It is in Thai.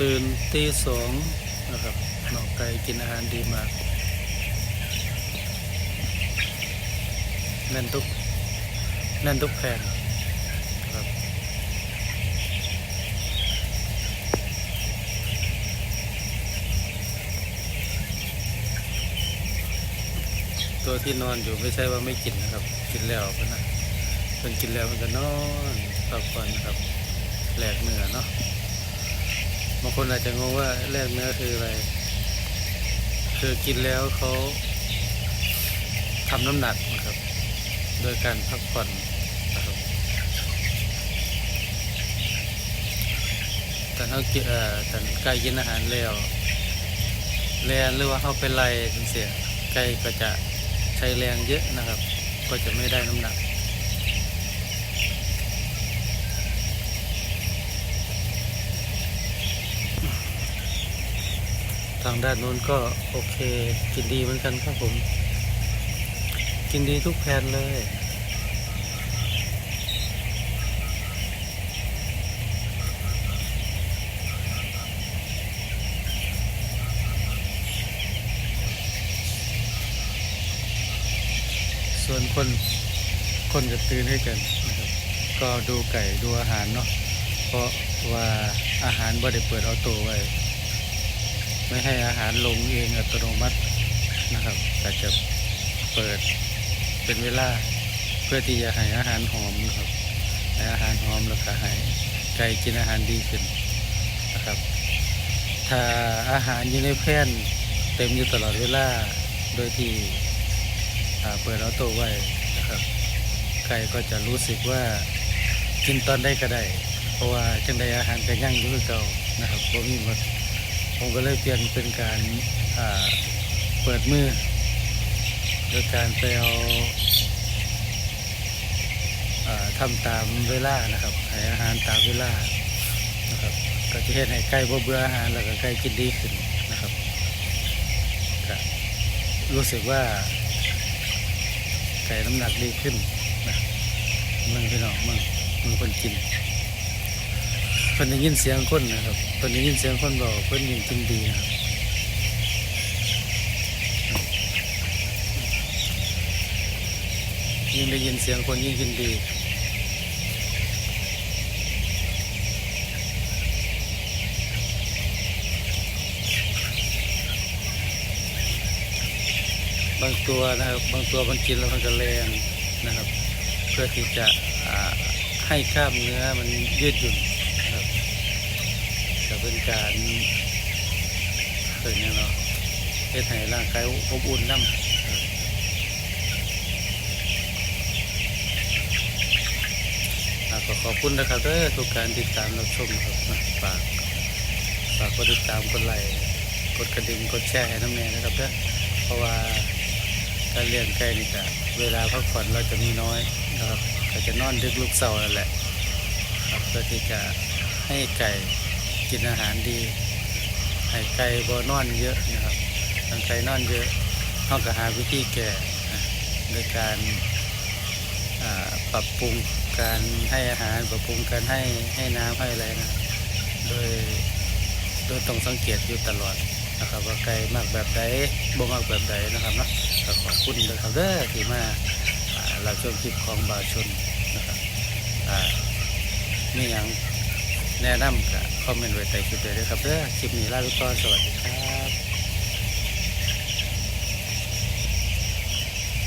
ตื่นตีสองนะครับนองไก่กินอาหารดีมากแน่นทุกแน่นทุกแผ่นครับตัวที่นอนอยู่ไม่ใช่ว่าไม่กินนะครับ กินแล้วก็นะเพิ่นกินแล้วมันก็นอนพักผ่อนนะครับแหลกเหนื้อเนาะ บางคนอาจจะงงว่าแลกเนื้อคืออะไร คือกินแล้วเขาทำน้ำหนักนะครับ โดยการพักผ่อนนะครับแต่เขากินเอ่อแต่ไก่กินอาหารแล้วแรงหรือว่าเขาเป็นไรเสียไก่ก็จะใช้แรงเยอะนะครับ ก็จะไม่ได้น้ำหนัก ทางด้านนู้นก็โอเค กินดีเหมือนกันครับผม กินดีทุกแผ่นเลยส่วนคนคนจะตื่นให้กันนะครับ ก็ดูไก่ดูอาหารเนาะเพราะว่าอาหารบ่ได้เปิดเอาตัวไว้ ไม่ให้อาหารลงเองอัตโนมัตินะครับแต่จะเปิดเป็นเวลาเพื่อที่จะให้อาหารหอมนะครับให้อาหารหอมแล้วก็ให้ไก่กินอาหารดีขึ้นนะครับ ถ้าอาหารอยู่ในแผ่นเต็มอยู่ตลอดเวลาโดยที่เปิดเอาตัวไว้นะครับ ไก่ก็จะรู้สึกว่ากินตอนได้ก็ได้ เพราะว่าจังใดอาหารก็ยั่งอยู่เก่านะครับบ่มีหมด ผมก็เลยเปลี่ยนเป็นการาเปิดมือโดยการไปเอาอ่าทำตามเวลานะครับให้อาหารตามเวลานะครับก็จะเห็นให้ไก่บ่เบื่ออาหารแล้วก็ไก่กินดีขึ้นนะครับก็รู้สึกว่าไก่น้ำหนักดีขึ้นนะมึงพี่น้องมึงมึงคนกิน เพิ่นได้ยินเสียงคนนะครับเพิ่นได้ยินเสียงคนบอกเพิ่นยิงกินดีนะครับยิ่งได้ยินเสียงคนยิ่งกินดีบางตัวนะครับบางตัวมันกินแล้วมันก็แรงนะครับ เพื่อที่จะให้กล้ามเนื้อมันยืดหยุ่น นะครับจะเป็นการเป็นยังเนาะเฮ็ดให้ร่างกายอบอุ่นน้ำครับก็ขอบคุณนะครับเด้อทุกการติดตามรับชมครับฝากฝากกดติดตามกดไลค์กดกระดิ่งกดแชร์ให้น้ำแน่นะครับเด้อเพราะว่าการเลี้ยงไก่นี่จะเวลาพักผ่อนเราจะมีน้อยนะครับก็จะนอนดึกลุกเสาร์นั่นแหละครับเพื่อที่จะให้ไก่ กินอาหารดีให้ไก่บ่นอนเยอะนะครับถ้าไก่นอนเยอะต้องก็หาวิธีแก้นะโดยการปรับปรุงการให้อาหารปรับปรุงการให้ให้น้ำให้อะไรนะโดยโดยต้องสังเกตอยู่ตลอดนะครับว่าไก่มากแบบใดบ่มากแบบใดนะครับเนาะขอบคุณนะครับเด้อที่มาอ่ารับชมคลิปของบาชนนะครับมีอย่าง แนะนำกับคอมเมนต์ไว้ใต้คลิปเลยนะครับเด้อคลิปนี้ลาไปก่อนสวัสดีครับ